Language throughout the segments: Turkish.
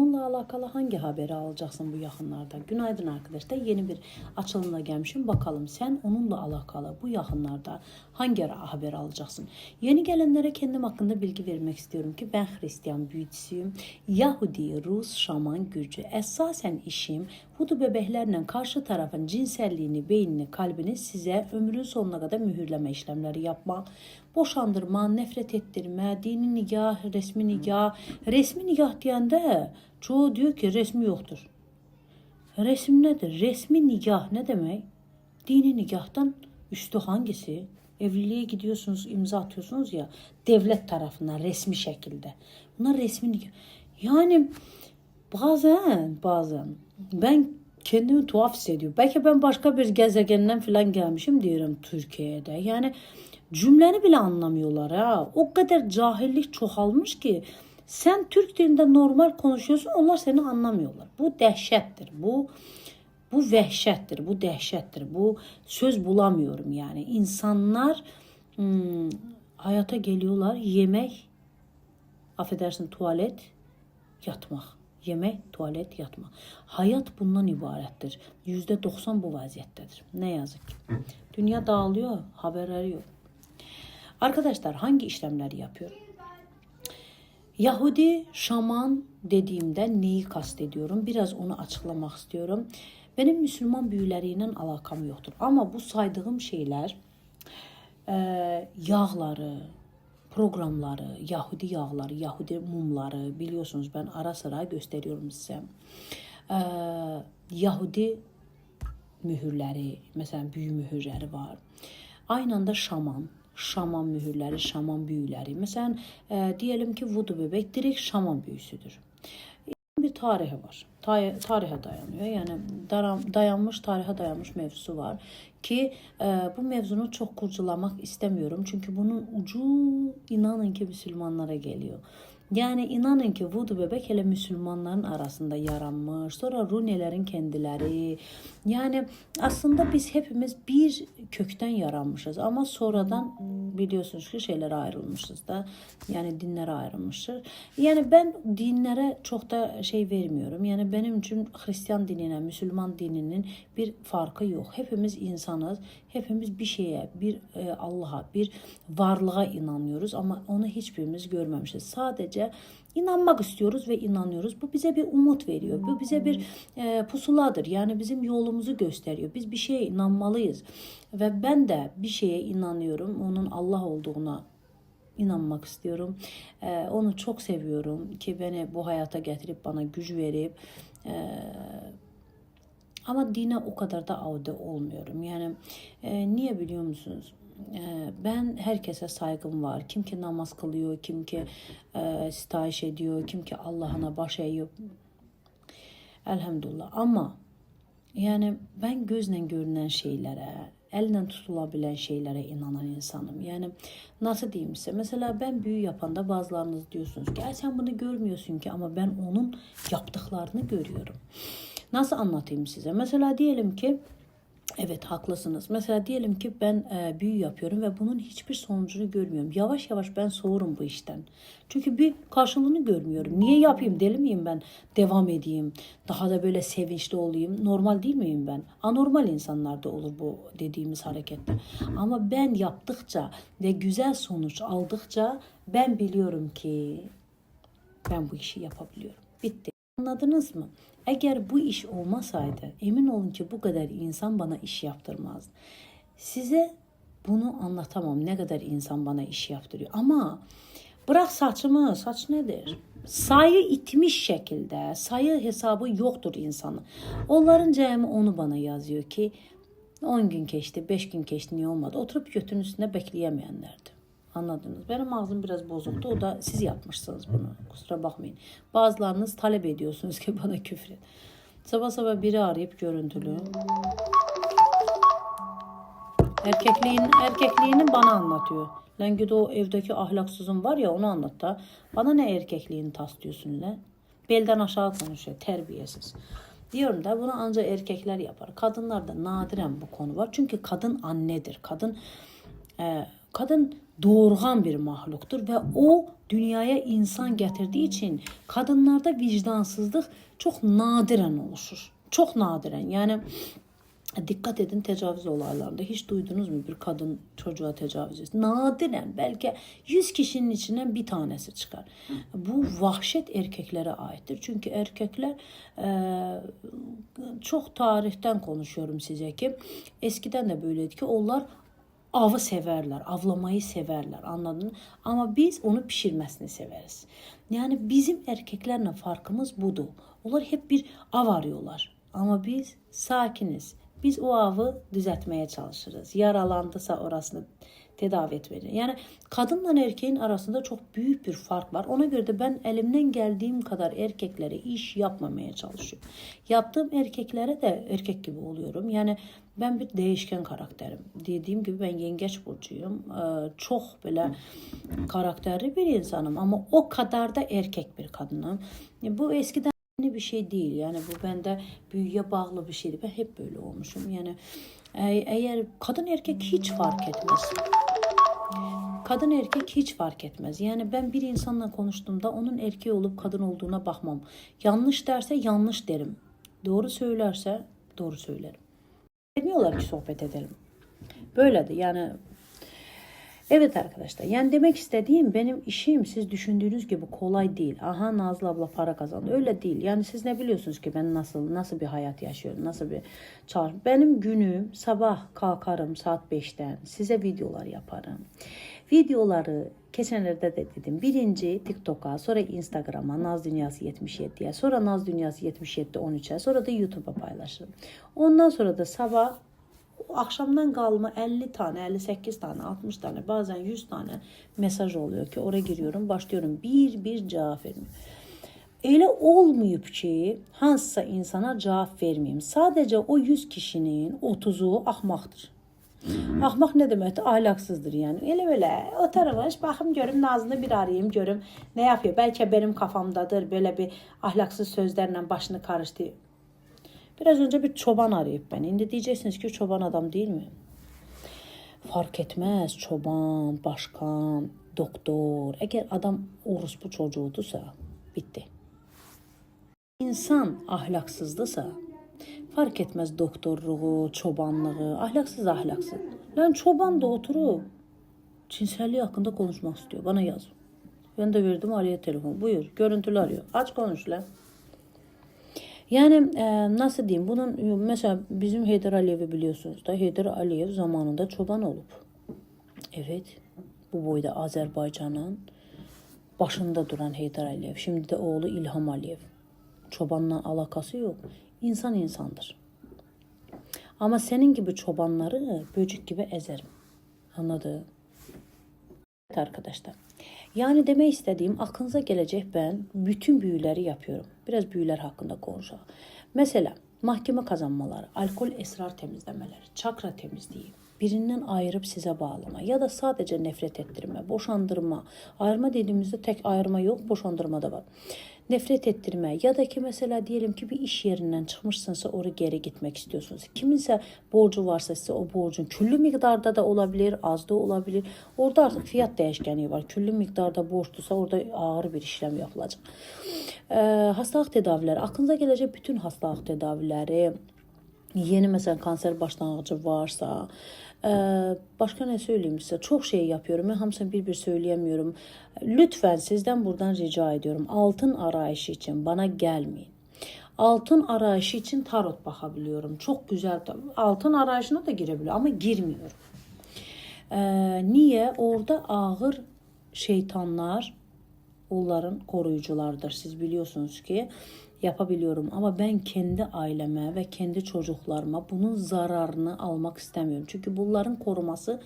Bununla alakalı hangi haberi alacaksın bu yakınlarda? Günaydın arkadaşlar. Yeni bir açılımla gelmişim. Bakalım sen onunla alakalı bu yakınlarda hangi haber alacaksın? Yeni gelenlere kendim hakkında bilgi vermek istiyorum ki ben Hristiyan büyücüsüyüm. Yahudi, Rus, şaman gücü. Esasen işim Hudu bebeklerle karşı tarafın cinselliğini, beynini, kalbini size ömrün sonuna kadar mühürleme işlemleri yapmak. Boşandırma, nefret ettirme, dini nikah, resmi nikah. Resmi nikah deyəndə çoğu diyor ki resmi yoktur. Resim nedir? Resmi nikah ne demek? Dini nikahtan üstü hangisi? Evliliğe gidiyorsunuz, imza atıyorsunuz ya devlet tarafından resmi şekilde. Bunlar resmi nikah. Yani bazen bazen ben kendimi tuhaf hissediyorum. Belki ben başka bir gezegenden falan gelmişim diyorum Türkiye'de. Yani cümleni bile anlamıyorlar ha. O kadar cahillik çoğalmış ki sen Türk dilinde normal konuşuyorsun onlar seni anlamıyorlar. Bu dehşettir. Bu bu vəhşətdir, bu dəhşətdir. Bu söz bulamıyorum yani. İnsanlar hmm, hayata geliyorlar yemek, affedersin tuvalet, yatmaq. Yemək, tuvalet, yatmaq. Hayat bundan ibarətdir. %90 bu vəziyyətdədir. Ne yazık ki. Dünya dağılıyor, haberleri yok. Arkadaşlar hangi işlemleri yapıyor? Yahudi şaman dediğimde neyi kastediyorum? Biraz onu açıklamak istiyorum. Benim Müslüman büyüleriyle alakam yoktur. Ama bu saydığım şeyler e, yağları, programları, Yahudi yağları, Yahudi mumları biliyorsunuz ben ara sıra gösteriyorum size. E, Yahudi mühürləri, məsələn, büyü mühürləri var. Aynı anda şaman, şaman mühürləri, şaman büyüləri. Məsələn, e, diyelim ki, vudu bebek direkt şaman büyüsüdür. Bir tarihi var. Tay- tarihe dayanıyor. Daram- dayanmış, tarihe dayanmış mevzusu var. Ki e, bu mevzunu çok kurcalamak istemiyorum. Çünkü bunun ucu inanın ki Müslümanlara geliyor. Yani inanın ki Voodoo bebek hele Müslümanların arasında yaranmış. Sonra Runelerin kendileri. Yani aslında biz hepimiz bir kökten yaranmışız. Ama sonradan biliyorsunuz ki şeylere ayrılmışız da. Yani dinlere ayrılmışız. Yani ben dinlere çok da şey vermiyorum. Yani benim için Hristiyan dinine, Müslüman dininin bir farkı yok. Hepimiz insanız. Hepimiz bir şeye, bir e, Allah'a, bir varlığa inanıyoruz ama onu hiçbirimiz görmemişiz. Sadece inanmak istiyoruz ve inanıyoruz. Bu bize bir umut veriyor. Bu bize bir e, pusuladır. Yani bizim yolumuzu gösteriyor. Biz bir şeye inanmalıyız. Ve ben de bir şeye inanıyorum. Onun Allah olduğuna inanmak istiyorum. E, onu çok seviyorum ki beni bu hayata getirip bana güç verip e, ama dine o kadar da avde olmuyorum. Yani e, niye biliyor musunuz? E, ben herkese saygım var. Kim ki namaz kılıyor, kim ki e, sitayiş ediyor, kim ki Allah'ına baş eğiyor. Elhamdülillah. Ama yani ben gözle görünen şeylere, elle tutulabilen şeylere inanan insanım. Yani nasıl diyeyim size? Mesela ben büyü yapanda bazılarınız diyorsunuz ki "Ay sen bunu görmüyorsun ki ama ben onun yaptıklarını görüyorum. Nasıl anlatayım size? Mesela diyelim ki Evet haklısınız. Mesela diyelim ki ben e, büyü yapıyorum ve bunun hiçbir sonucunu görmüyorum. Yavaş yavaş ben soğurum bu işten. Çünkü bir karşılığını görmüyorum. Niye yapayım? Deli miyim ben? Devam edeyim. Daha da böyle sevinçli olayım. Normal değil miyim ben? Anormal insanlarda olur bu dediğimiz hareketler. Ama ben yaptıkça ve güzel sonuç aldıkça ben biliyorum ki ben bu işi yapabiliyorum. Bitti. Anladınız mı? Eğer bu iş olmasaydı emin olun ki bu kadar insan bana iş yaptırmazdı. Size bunu anlatamam ne kadar insan bana iş yaptırıyor. Ama bırak saçımı, saç nedir? Sayı itmiş şekilde, sayı hesabı yoktur insanın. Onların cəmi onu bana yazıyor ki 10 gün geçti, 5 gün geçti niye olmadı? Oturup götünün üstünde bekleyemeyenlerdi. Anladınız. Benim ağzım biraz bozuktu. O da siz yapmışsınız bunu. Kusura bakmayın. Bazılarınız talep ediyorsunuz ki bana küfür et. Sabah sabah biri arayıp görüntülü. Erkekliğin, erkekliğini bana anlatıyor. Lan gidi o evdeki ahlaksızın var ya onu anlat da. Bana ne erkekliğini taslıyorsun lan? Belden aşağı konuşuyor. Terbiyesiz. Diyorum da bunu ancak erkekler yapar. Kadınlarda nadiren bu konu var. Çünkü kadın annedir. Kadın e, kadın doğurgan bir mahluktur ve o dünyaya insan getirdiği için kadınlarda vicdansızlık çok nadiren oluşur. Çok nadiren. Yani Dikkat edin tecavüz olaylarında hiç duydunuz mu bir kadın çocuğa tecavüz etsin? Nadiren belki 100 kişinin içinden bir tanesi çıkar. Bu vahşet erkeklere aittir. Çünkü erkekler e, çok tarihten konuşuyorum size ki eskiden de böyleydi ki onlar avı severler, avlamayı severler anladın mı? Ama biz onu pişirmesini severiz. Yani bizim erkeklerle farkımız budur. Onlar hep bir av arıyorlar. Ama biz sakiniz. Biz o avı düzeltmeye çalışırız. Yaralandısa orasını tedavi etmeli. Yani kadınla erkeğin arasında çok büyük bir fark var. Ona göre de ben elimden geldiğim kadar erkeklere iş yapmamaya çalışıyorum. Yaptığım erkeklere de erkek gibi oluyorum. Yani ben bir değişken karakterim. Dediğim gibi ben yengeç burcuyum. Ee, çok böyle karakterli bir insanım ama o kadar da erkek bir kadınım. Bu eskiden Yeni bir şey değil. Yani bu bende büyüye bağlı bir şeydi. Ben hep böyle olmuşum. Yani e- eğer kadın erkek hiç fark etmez. Kadın erkek hiç fark etmez. Yani ben bir insanla konuştuğumda onun erkeği olup kadın olduğuna bakmam. Yanlış derse yanlış derim. Doğru söylerse doğru söylerim. Demiyorlar ki sohbet edelim. Böyle de yani Evet arkadaşlar yani demek istediğim benim işim siz düşündüğünüz gibi kolay değil. Aha Nazlı abla para kazandı. Öyle değil. Yani siz ne biliyorsunuz ki ben nasıl nasıl bir hayat yaşıyorum? Nasıl bir çalış. Benim günüm sabah kalkarım saat 5'ten size videolar yaparım. Videoları geçenlerde de dedim. Birinci TikTok'a, sonra Instagram'a Naz Dünyası 77'ye, sonra Naz Dünyası 77 13'e, sonra da YouTube'a paylaşırım. Ondan sonra da sabah akşamdan kalma 50 tane, 58 tane, 60 tane, bazen 100 tane mesaj oluyor ki oraya giriyorum, başlıyorum bir bir cevap vermeye. Elə olmayıb ki, hansısa insana cavab vermeyeyim. Sadece o 100 kişinin 30'u axmaqdır. Axmaq nə deməkdir? Ahlaksızdır yəni. Elə belə oturmuş, baxım görüm Nazını bir arayayım, görüm nə yapıyor. Bəlkə benim kafamdadır belə bir ahlaksız sözlərlə başını karıştırıyor. Biraz önce bir çoban arayıp beni. Şimdi diyeceksiniz ki çoban adam değil mi? Fark etmez çoban, başkan, doktor. Eğer adam orospu çocuğudursa bitti. İnsan ahlaksızdısa fark etmez doktorluğu, çobanlığı, ahlaksız ahlaksız. Lan çoban da oturup cinselliği hakkında konuşmak istiyor. Bana yaz. Ben de verdim Ali'ye telefon. Buyur. Görüntülü arıyor. Aç konuş lan. Yani e, nasıl diyeyim bunun mesela bizim Heydar Aliyev'i biliyorsunuz da Heydar Aliyev zamanında çoban olup. Evet bu boyda Azerbaycan'ın başında duran Heydar Aliyev. Şimdi de oğlu İlham Aliyev. Çobanla alakası yok. İnsan insandır. Ama senin gibi çobanları böcek gibi ezerim. Anladın? Evet arkadaşlar. Yani demek istediğim aklınıza gelecek ben bütün büyüleri yapıyorum. Biraz büyüler hakkında konuşalım. Mesela mahkeme kazanmaları, alkol esrar temizlemeleri, çakra temizliği, birinden ayırıp size bağlama ya da sadece nefret ettirme, boşandırma. Ayırma dediğimizde tek ayırma yok, boşandırma da var nefret ettirme ya da ki mesela diyelim ki bir iş yerinden çıkmışsınızsa oraya geri gitmek istiyorsunuz. Kiminse borcu varsa size o borcun küllü miktarda da olabilir, az da olabilir. Orada artık fiyat değişkenliği var. Küllü miktarda borçlusa orada ağır bir işlem yapılacak. Ee, hastalık tedavileri, aklınıza gelecek bütün hastalık tedavileri, yeni mesela kanser başlangıcı varsa, ee, başka ne söyleyeyim size? Çok şey yapıyorum. Ben hamısını bir bir söyleyemiyorum. Lütfen sizden buradan rica ediyorum. Altın arayışı için bana gelmeyin. Altın arayışı için tarot bakabiliyorum. Çok güzel. Altın arayışına da girebiliyor ama girmiyorum. Ee, niye? Orada ağır şeytanlar onların koruyuculardır. Siz biliyorsunuz ki yapabiliyorum ama ben kendi aileme ve kendi çocuklarıma bunun zararını almak istemiyorum. Çünkü bunların koruması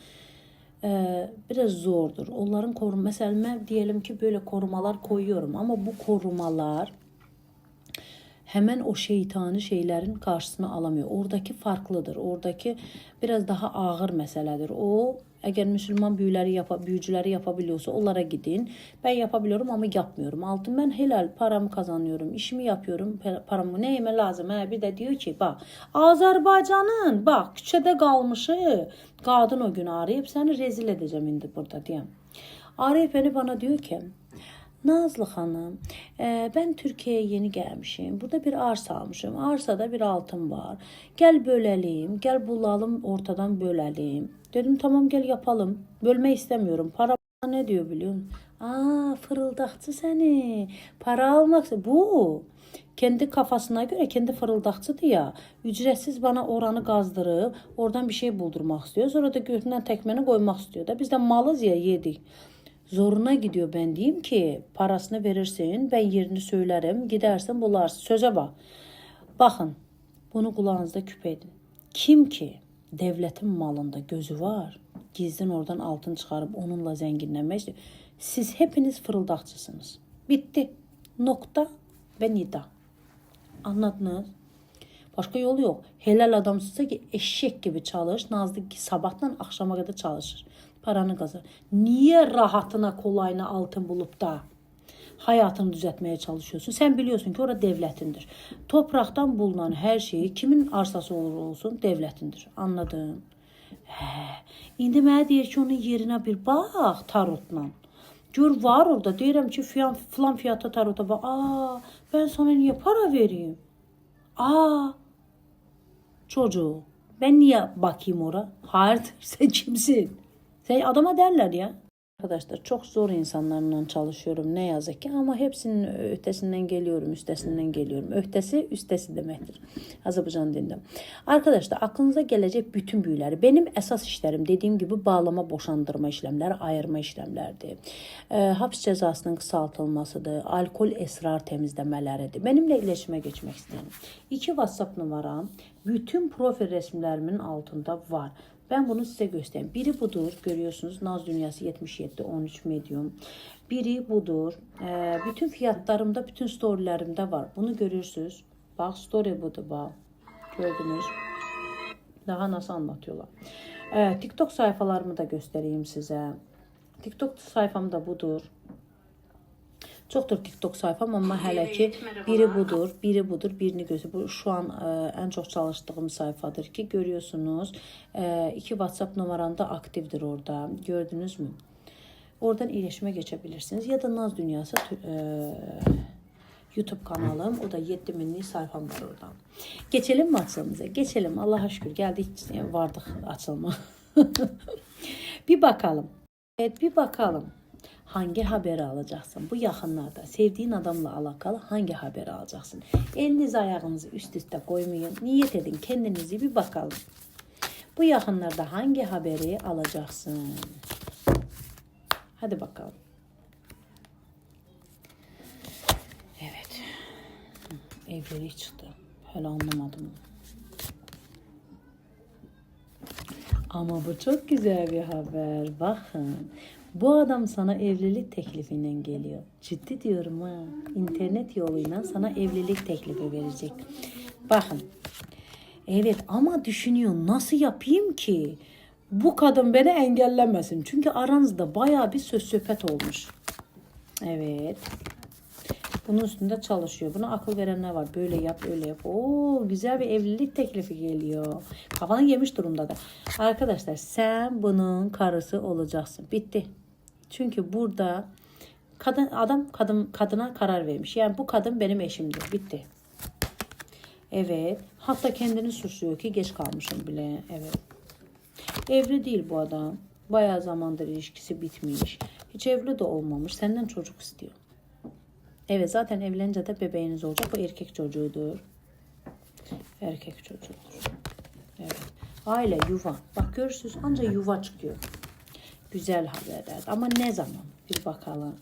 e, biraz zordur. Onların korum mesela ben diyelim ki böyle korumalar koyuyorum ama bu korumalar hemen o şeytani şeylerin karşısına alamıyor. Oradaki farklıdır. Oradaki biraz daha ağır meseledir. O Eğer Müslüman büyüleri yapa, büyücüleri yapabiliyorsa onlara gidin. Ben yapabiliyorum ama yapmıyorum. Altın ben helal paramı kazanıyorum. işimi yapıyorum. pa- Paramı neyime lazım? He, bir de diyor ki bak Azerbaycan'ın bak küçede kalmışı kadın o gün arayıp seni rezil edeceğim indi burada diyem. Arayıp beni bana diyor ki Nazlı Hanım, e, ben Türkiye'ye yeni gelmişim. Burada bir arsa almışım. Arsada bir altın var. Gel bölelim, gel bulalım ortadan bölelim. Dedim tamam gel yapalım. Bölme istemiyorum. Para ne diyor biliyor musun? Aa fırıldakçı seni. Para almak bu. Kendi kafasına göre kendi fırıldakçıdır ya. Ücretsiz bana oranı qazdırıb oradan bir şey buldurmak istiyor. Sonra da götünden tekmeni koymak istiyor da. Biz de malız ya yedik. Zoruna gidiyor ben diyeyim ki parasını verirsin ben yerini söylerim gidersin bularsın. Söze bak. Bakın bunu kulağınızda küpe edin. Kim ki devletin malında gözü var gizlin oradan altın çıkarıp onunla zenginlemek istiyor. Siz hepiniz fırıldakçısınız. Bitti. Nokta ve nida. Anladınız? Başka yolu yok. Helal adamsızsa ki eşek gibi çalış. Nazlı ki sabahtan akşama kadar çalışır. Paranı kazan. Niye rahatına kolayına altın bulup da hayatını düzeltmeye çalışıyorsun? Sen biliyorsun ki orada devletindir. Topraktan bulunan her şeyi kimin arsası olur olsun devletindir. Anladın? Hə. İndi mənə deyir ki, onun yerinə bir bax tarotla. Gör var orada. Deyirəm ki, filan, filan fiyata tarota bax. Aa, ben sana niye para vereyim? Aa, çocuğu. Ben niye bakayım ora? Hayırdır sen kimsin? Sen adama derler ya. Arkadaşlar çok zor insanlarla çalışıyorum ne yazık ki ama hepsinin ötesinden geliyorum, üstesinden geliyorum. Öhtesi üstesi demektir Azerbaycan dilinde. Arkadaşlar aklınıza gelecek bütün büyüleri. Benim esas işlerim dediğim gibi bağlama, boşandırma işlemleri, ayırma işlemlerdir. E, hapis cezasının kısaltılmasıdır, alkol esrar temizleməleridir. Benimle iletişime geçmek isteyen. İki WhatsApp numaram bütün profil resimlerimin altında var. Ben bunu size göstereyim. Biri budur. Görüyorsunuz Naz Dünyası 77 13 medium. Biri budur. Ee, bütün fiyatlarımda, bütün storylerimde var. Bunu görürsünüz. Bak story budur bak. Gördünüz. Daha nasıl anlatıyorlar. Ee, TikTok sayfalarımı da göstereyim size. TikTok sayfam da budur. Çoxdur TikTok sayfam amma hələ ki biri budur, biri budur, birini gözü. Bu şu an ə, ən çox çalışdığım sayfadır ki, görüyorsunuz. Ə, iki WhatsApp numaram da aktivdir orada. Gördünüz mü? Oradan iletişime geçebilirsiniz. Ya da Naz Dünyası ə, YouTube kanalım. O da 7000'lik sayfam var oradan. Geçelim mi açılımıza? Geçelim. Allah'a şükür geldik vardık açılma. bir bakalım. Evet bir bakalım. Hangi haberi alacaksın? Bu yaxınlarda sevdiğin adamla alakalı hangi haberi alacaksın? Elinizi ayağınızı üst üste koymayın. Niyet edin kendinizi bir bakalım. Bu yaxınlarda hangi haberi alacaksın? Hadi bakalım. Evet. Evlilik çıktı. Hala anlamadım. Ama bu çok güzel bir haber. Bakın. Bu adam sana evlilik teklifiyle geliyor. Ciddi diyorum ha. İnternet yoluyla sana evlilik teklifi verecek. Bakın. Evet ama düşünüyor nasıl yapayım ki? Bu kadın beni engellemesin. Çünkü aranızda bayağı bir söz söhbet olmuş. Evet. Bunun üstünde çalışıyor. Buna akıl verenler var. Böyle yap, öyle yap. Oo, güzel bir evlilik teklifi geliyor. Kafanı yemiş durumda da. Arkadaşlar sen bunun karısı olacaksın. Bitti. Çünkü burada kadın adam kadın kadına karar vermiş. Yani bu kadın benim eşimdir. Bitti. Evet. Hatta kendini suçluyor ki geç kalmışım bile. Evet. Evli değil bu adam. Bayağı zamandır ilişkisi bitmiş. Hiç evli de olmamış. Senden çocuk istiyor. Evet zaten evlenince de bebeğiniz olacak. Bu erkek çocuğudur. Erkek çocuğudur. Evet. Aile, yuva. Bak görürsünüz ancak yuva çıkıyor. Güzel haberler. Ama ne zaman? Bir bakalım.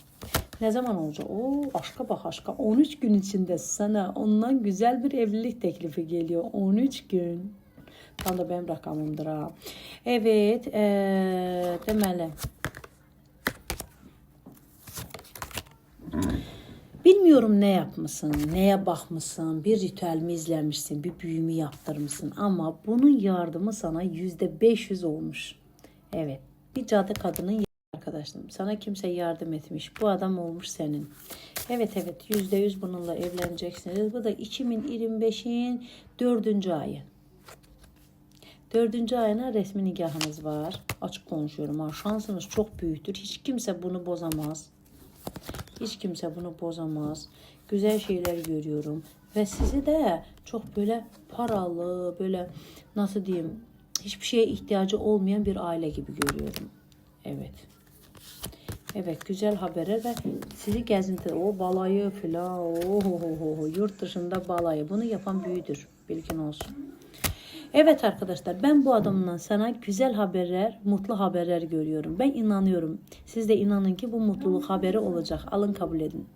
Ne zaman olacak? Oo, aşka bak aşka. 13 gün içinde sana ondan güzel bir evlilik teklifi geliyor. 13 gün. Tam da benim rakamımdır ha. Evet. Ee, demeli. Bilmiyorum ne yapmışsın, neye bakmışsın, bir ritüelmi izlemişsin, bir büyümü yaptırmışsın ama bunun yardımı sana yüzde 500 olmuş. Evet, Bir cadı kadının arkadaşım. Sana kimse yardım etmiş. Bu adam olmuş senin. Evet evet yüzde yüz bununla evleneceksiniz. Bu da 2025'in dördüncü ayı. Dördüncü ayına resmi nikahınız var. Açık konuşuyorum ha. Şansınız çok büyüktür. Hiç kimse bunu bozamaz. Hiç kimse bunu bozamaz. Güzel şeyler görüyorum. Ve sizi de çok böyle paralı, böyle nasıl diyeyim, hiçbir şeye ihtiyacı olmayan bir aile gibi görüyorum. Evet. Evet güzel haberler ve sizi gezinti o balayı filan ohohoho yurt dışında balayı bunu yapan büyüdür bilgin olsun. Evet arkadaşlar ben bu adamdan sana güzel haberler, mutlu haberler görüyorum. Ben inanıyorum. Siz de inanın ki bu mutluluk haberi olacak. Alın kabul edin.